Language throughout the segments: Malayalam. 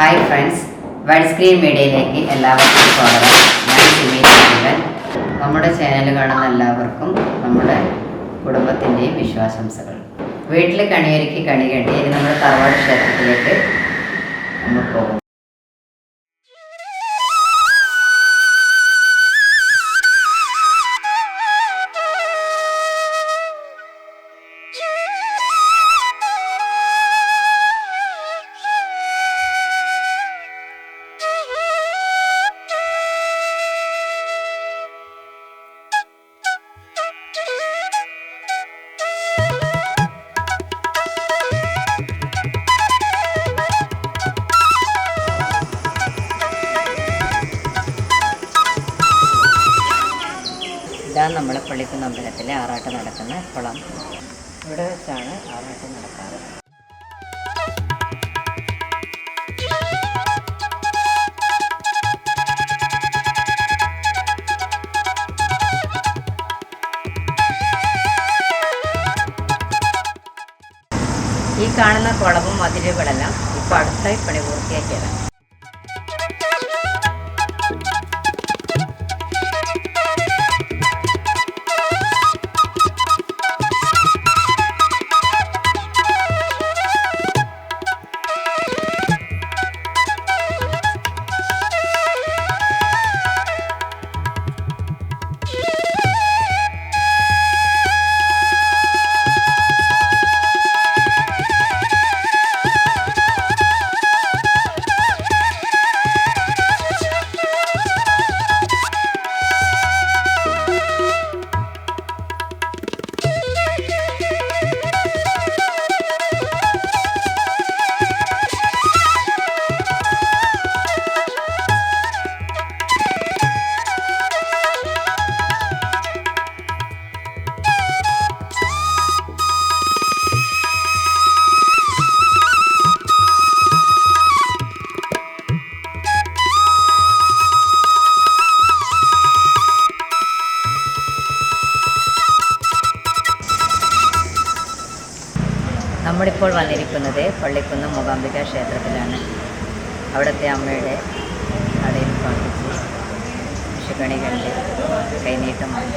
ഹായ് ഫ്രണ്ട്സ് വൈഡ് സ്ക്രീൻ മീഡിയയിലേക്ക് എല്ലാവർക്കും സ്വാഗതം. ഞാൻ സിമി ശിവൻ നമ്മുടെ ചാനൽ കാണുന്ന എല്ലാവർക്കും നമ്മുടെ കുടുംബത്തിന്റെയും വിശ്വാസംസകൾ. വീട്ടിൽ കണിയൊരുക്കി കണി കെട്ടി ഇനി നമ്മുടെ തറവാട് ക്ഷേത്രത്തിലേക്ക് നമ്മൾ പോകും. പള്ളിക്കുന്ന് അമ്പലത്തിലെ ആറാട്ട് നടക്കുന്ന കുളം. ഇവിടെ വെച്ചാണ് ആറാട്ട് നടക്കാറ്. ഈ കാണുന്ന കുളവും അതിരുകളെല്ലാം ഇപ്പോൾ അടുത്തായി പണി പൂർത്തിയാക്കിയതാണ്. നമ്മളിപ്പോൾ വന്നിരിക്കുന്നത് പള്ളിക്കുന്ന് മൂകാംബിക ക്ഷേത്രത്തിലാണ്. അവിടുത്തെ അമ്മയുടെ കടയിൽ പ്രാർത്ഥിച്ച് വിഷുക്കണി കണ്ട് കൈനീട്ടമാണ്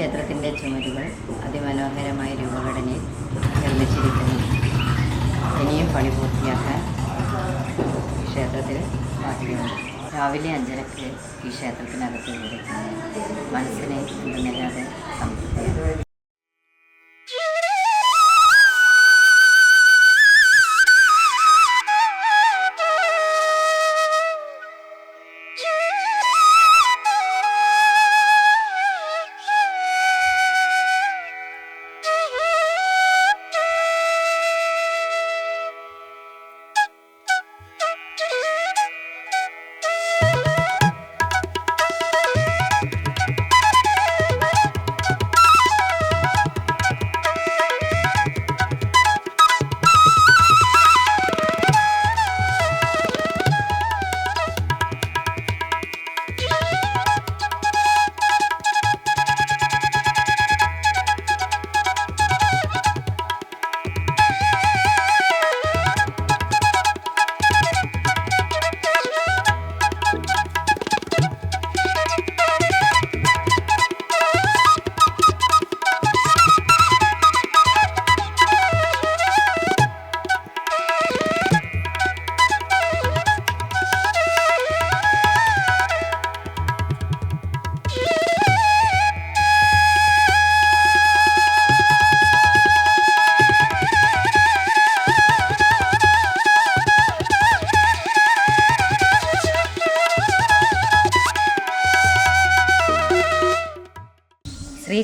ക്ഷേത്രത്തിന്റെ ചുമരുകൾ അതിമനോഹരമായ രൂപഘടനയിൽ നിർമ്മിച്ചിരിക്കുന്നു. ഇനിയും പണി പൂർത്തിയാക്കാൻ ക്ഷേത്രത്തിൽ ബാക്കിയുണ്ട്. രാവിലെ അഞ്ചരക്ക് ഈ ക്ഷേത്രത്തിനകത്ത് വിളിക്കുന്നത് മനസ്സിനെ എന്തെന്നില്ലാതെ സംതൃപ്തിയാണ്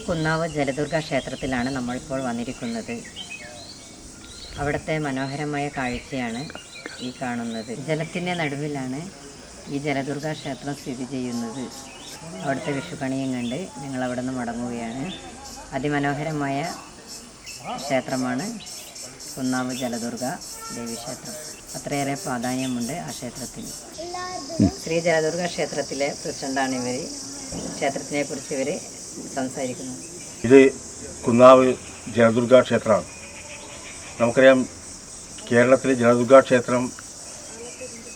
കുന്നാവ് ജലദുർഗ ക്ഷേത്രത്തിലാണ് നമ്മളിപ്പോൾ വന്നിരിക്കുന്നത്. അവിടുത്തെ മനോഹരമായ കാഴ്ചയാണ് ഈ കാണുന്നത്. ജലത്തിന്റെ നടുവിലാണ് ഈ ജലദുർഗ ക്ഷേത്രം സ്ഥിതി ചെയ്യുന്നത്. അവിടുത്തെ വിഷുക്കണിയും കണ്ട് ഞങ്ങൾ അവിടെ നിന്ന് മടങ്ങുകയാണ്. അതിമനോഹരമായ ക്ഷേത്രമാണ് കുന്നാവ് ജലദുർഗ ദേവീക്ഷേത്രം അത്രയേറെ പ്രാധാന്യമുണ്ട് ആ ക്ഷേത്രത്തിന്. ശ്രീ ജലദുർഗ ക്ഷേത്രത്തിലെ പ്രസിഡന്റാണ് ഇവർ ക്ഷേത്രത്തിനെ കുറിച്ച് ഇവർ സംസാരിക്കുന്നത് ഇത് കുന്നാവ് ജനദുർഗാ ക്ഷേത്രമാണ്. നമുക്കറിയാം കേരളത്തിലെ ജനദുർഗാ ക്ഷേത്രം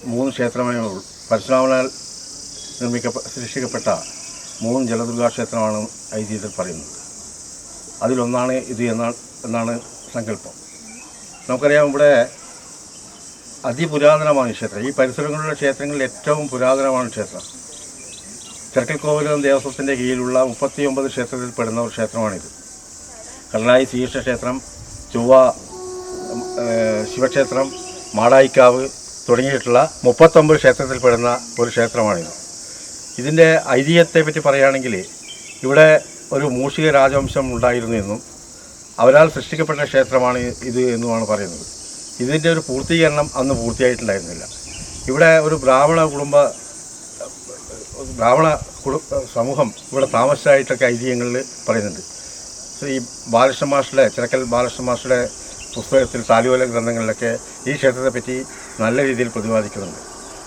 മൂന്ന് ക്ഷേത്രമേ ഉള്ളൂ പരശുരാമനാൽ നിർമ്മിക്ക സൃഷ്ടിക്കപ്പെട്ട മൂന്ന് ജലദുർഗ ക്ഷേത്രമാണ് ഐതിഹ്യത്തിൽ പറയുന്നത്. അതിലൊന്നാണ് ഇത് എന്നാണ് എന്നാണ് സങ്കല്പം. നമുക്കറിയാം ഇവിടെ അതിപുരാതനമാണ് ക്ഷേത്രം. ഈ പരിസരങ്ങളിലുള്ള ക്ഷേത്രങ്ങളിൽ ഏറ്റവും പുരാതനമാണ് ക്ഷേത്രം ചെറുക്കൽ കോവിലം ദേവസ്വത്തിന്റെ കീഴിലുള്ള മുപ്പത്തിയൊമ്പത് ക്ഷേത്രത്തിൽ പെടുന്ന ഒരു ക്ഷേത്രമാണിത്. കടലായി ശ്രീകൃഷ്ണ ക്ഷേത്രം ചൊവ്വ ശിവക്ഷേത്രം മാടായിക്കാവ് തുടങ്ങിയിട്ടുള്ള മുപ്പത്തൊമ്പത് ക്ഷേത്രത്തിൽ പെടുന്ന ഒരു ക്ഷേത്രമാണിത്. ഇതിന്റെ ഐതിഹ്യത്തെ പറ്റി പറയുകയാണെങ്കിൽ ഇവിടെ ഒരു മൂഷിക രാജവംശം ഉണ്ടായിരുന്നു എന്നും അവരാൽ സൃഷ്ടിക്കപ്പെട്ട ക്ഷേത്രമാണ് ഇത് എന്നുമാണ് പറയുന്നത്. ഇതിന്റെ ഒരു പൂർത്തീകരണം അന്ന് പൂർത്തിയായിട്ടുണ്ടായിരുന്നില്ല. ഇവിടെ ഒരു ബ്രാഹ്മണ കുടുംബ ബ്രാഹ്മണ സമൂഹം ഇവിടെ താമസിച്ചായിട്ടൊക്കെ ഐതിഹ്യങ്ങളിൽ പറയുന്നുണ്ട്. ശ്രീ ബാലകൃഷ്ണ മാഷുടെ ചിറക്കൽ ബാലകൃഷ്ണ മാഷുടെ പുസ്തകത്തിൽ താലിയോല ഗ്രന്ഥങ്ങളിലൊക്കെ ഈ ക്ഷേത്രത്തെ പറ്റി നല്ല രീതിയിൽ പ്രതിപാദിക്കുന്നുണ്ട്.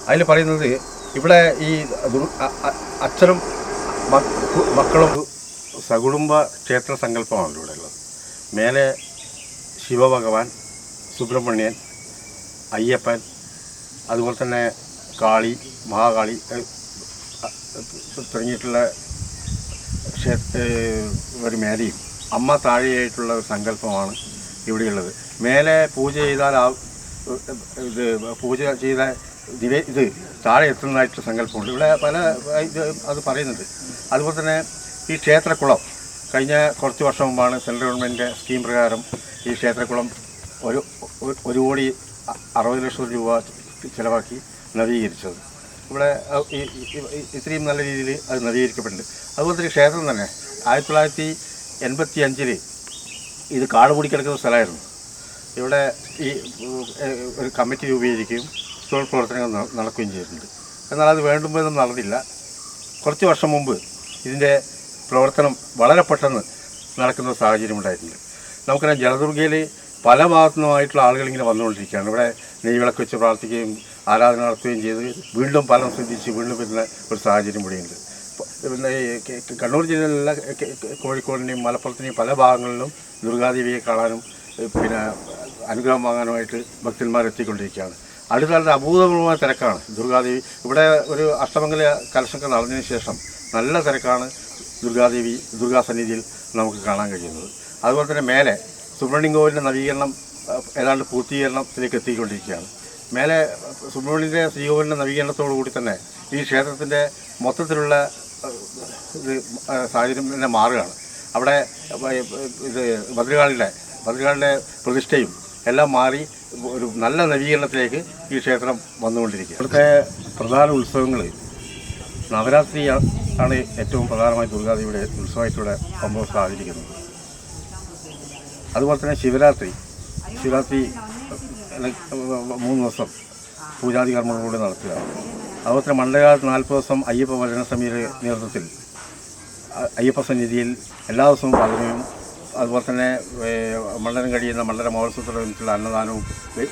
അതിൽ പറയുന്നത് ഇവിടെ ഈ അച്ഛനും മക്കളും സകുടുംബ ക്ഷേത്ര സങ്കല്പമാണല്ലോ ഇവിടെ ഉള്ളത്. മേലെ ശിവഭഗവാൻ സുബ്രഹ്മണ്യൻ അയ്യപ്പൻ അതുപോലെ തന്നെ കാളി മഹാകാളി തുടങ്ങിയിട്ടുള്ള ഒരു മേലയും. അമ്മ താഴെയായിട്ടുള്ള ഒരു സങ്കല്പമാണ് ഇവിടെയുള്ളത്. മേലെ പൂജ ചെയ്താൽ ആ ഇത് പൂജ ചെയ്ത ദിവ ഇത് താഴെ എത്തുന്നതായിട്ടുള്ള സങ്കല്പമുണ്ട്. ഇവിടെ പല ഇത് അത് പറയുന്നുണ്ട്. അതുപോലെ തന്നെ ഈ ക്ഷേത്രക്കുളം കഴിഞ്ഞ കുറച്ച് വർഷം മുമ്പാണ് സെൻട്രൽ ഗവൺമെന്റിന്റെ സ്കീം പ്രകാരം ഈ ക്ഷേത്രക്കുളം ഒരു ഒരു- കോടി അറുപത് ലക്ഷം രൂപ ചിലവാക്കി നവീകരിച്ചത്. ഇവിടെ ഇത്രയും നല്ല രീതിയിൽ അത് നവീകരിക്കപ്പെട്ടുണ്ട് അതുപോലെ തന്നെ ക്ഷേത്രം തന്നെ ആയിരത്തി തൊള്ളായിരത്തി എൺപത്തി അഞ്ചിൽ ഇത് കാട് മൂടി കിടക്കുന്ന സ്ഥലമായിരുന്നു. ഇവിടെ ഈ ഒരു കമ്മിറ്റി രൂപീകരിക്കുകയും തൊഴിൽ പ്രവർത്തനങ്ങൾ നടക്കുകയും ചെയ്തിട്ടുണ്ട്. എന്നാൽ അത് വേണ്ടുമ്പോഴൊന്നും നടന്നില്ല. കുറച്ച് വർഷം മുമ്പ് ഇതിന്റെ പ്രവർത്തനം വളരെ പെട്ടെന്ന് നടക്കുന്ന സാഹചര്യം ഉണ്ടായിട്ടുണ്ട്. നമുക്കറിയാം ജലദുർഗയിൽ പല ഭാഗത്തു നിന്നുമായിട്ടുള്ള ആളുകൾ വന്നുകൊണ്ടിരിക്കുകയാണ്. ഇവിടെ നെയ്വിളക്ക് വെച്ച് പ്രാർത്ഥിക്കുകയും ആരാധന നടത്തുകയും ചെയ്ത് വീണ്ടും ഫലം ശ്രദ്ധിച്ച് വീണ്ടും വരുന്ന ഒരു സാഹചര്യം കൂടിയുണ്ട് പിന്നെ കണ്ണൂർ ജില്ലയിലുള്ള കോഴിക്കോടിന്റെയും മലപ്പുറത്തിന്റെയും പല ഭാഗങ്ങളിലും ദുർഗാദേവിയെ കാണാനും പിന്നെ അനുഗ്രഹം വാങ്ങാനുമായിട്ട് ഭക്തന്മാർ എത്തിക്കൊണ്ടിരിക്കുകയാണ് അടുത്ത കാലത്ത് അഭൂതപൂർവമായ തിരക്കാണ്. ദുർഗാദേവി ഇവിടെ ഒരു അഷ്ടമംഗല കലശങ്ങൾ നടന്നതിന് ശേഷം നല്ല തിരക്കാണ് ദുർഗാദേവി ദുർഗാ സന്നിധിയിൽ നമുക്ക് കാണാൻ കഴിയുന്നത്. അതുപോലെ തന്നെ മേലെ സുബ്രഹ്മണ്യം കോവിലിന്റെ നവീകരണം ഏതാണ്ട് പൂർത്തീകരണത്തിലേക്ക് എത്തിക്കൊണ്ടിരിക്കുകയാണ്. മേലെ സുബ്രഹ്മണ്യന്റെ ശ്രീകോവിലിന്റെ നവീകരണത്തോടു കൂടി തന്നെ ഈ ക്ഷേത്രത്തിന്റെ മൊത്തത്തിലുള്ള ഇത് സാഹചര്യം തന്നെ മാറുകയാണ്. അവിടെ ഇത് ഭദ്രകാളിയുടെ ഭദ്രകാളിയുടെ പ്രതിഷ്ഠയും എല്ലാം മാറി ഒരു നല്ല നവീകരണത്തിലേക്ക് ഈ ക്ഷേത്രം വന്നുകൊണ്ടിരിക്കുക ഇവിടുത്തെ പ്രധാന ഉത്സവങ്ങൾ നവരാത്രി ആണ് ഏറ്റവും പ്രധാനമായി ദുർഗാദേവിയുടെ ഉത്സവമായിട്ടിവിടെ സംഭവം സ്ഥാപിച്ചിരിക്കുന്നത് അതുപോലെ തന്നെ ശിവരാത്രി ശിവരാത്രി മൂന്ന് ദിവസം പൂജാതി കർമ്മങ്ങളോട് നടത്തുക അതുപോലെ തന്നെ മണ്ഡലകാലത്ത് നാൽപ്പത് ദിവസം അയ്യപ്പ ഭജന സമിതിയുടെ നേതൃത്വത്തിൽ അയ്യപ്പ സന്നിധിയിൽ എല്ലാ ദിവസവും ഭജനയും അതുപോലെ തന്നെ മണ്ഡലം കഴിയുന്ന മണ്ഡല മഹോത്സവത്തോടനുബന്ധിച്ചുള്ള അന്നദാനവും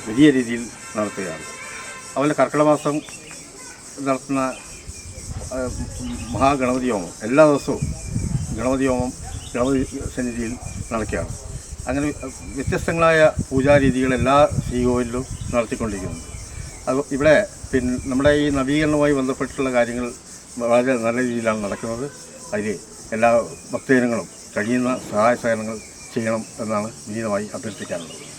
വലിയ രീതിയിൽ നടത്തുകയാണ്. അതുപോലെ കർക്കിടമാസം നടത്തുന്ന മഹാഗണപതി ഹോമം എല്ലാ ദിവസവും ഗണപതി ഹോമം ഗണപതി സന്നിധിയിൽ നടക്കുകയാണ്. അങ്ങനെ വ്യത്യസ്തങ്ങളായ പൂജാരീതികൾ എല്ലാ ശ്രീകോവിലും നടത്തിക്കൊണ്ടിരിക്കുന്നുണ്ട് അത് ഇവിടെ പിന്നെ നമ്മുടെ ഈ നവീകരണവുമായി ബന്ധപ്പെട്ടുള്ള കാര്യങ്ങൾ വളരെ നല്ല രീതിയിലാണ് നടക്കുന്നത്. അതിൽ എല്ലാ ഭക്തജനങ്ങളും കഴിയുന്ന സഹായ സഹകരണങ്ങൾ ചെയ്യണം എന്നാണ് വിനീതമായി അഭ്യർത്ഥിക്കാനുള്ളത്.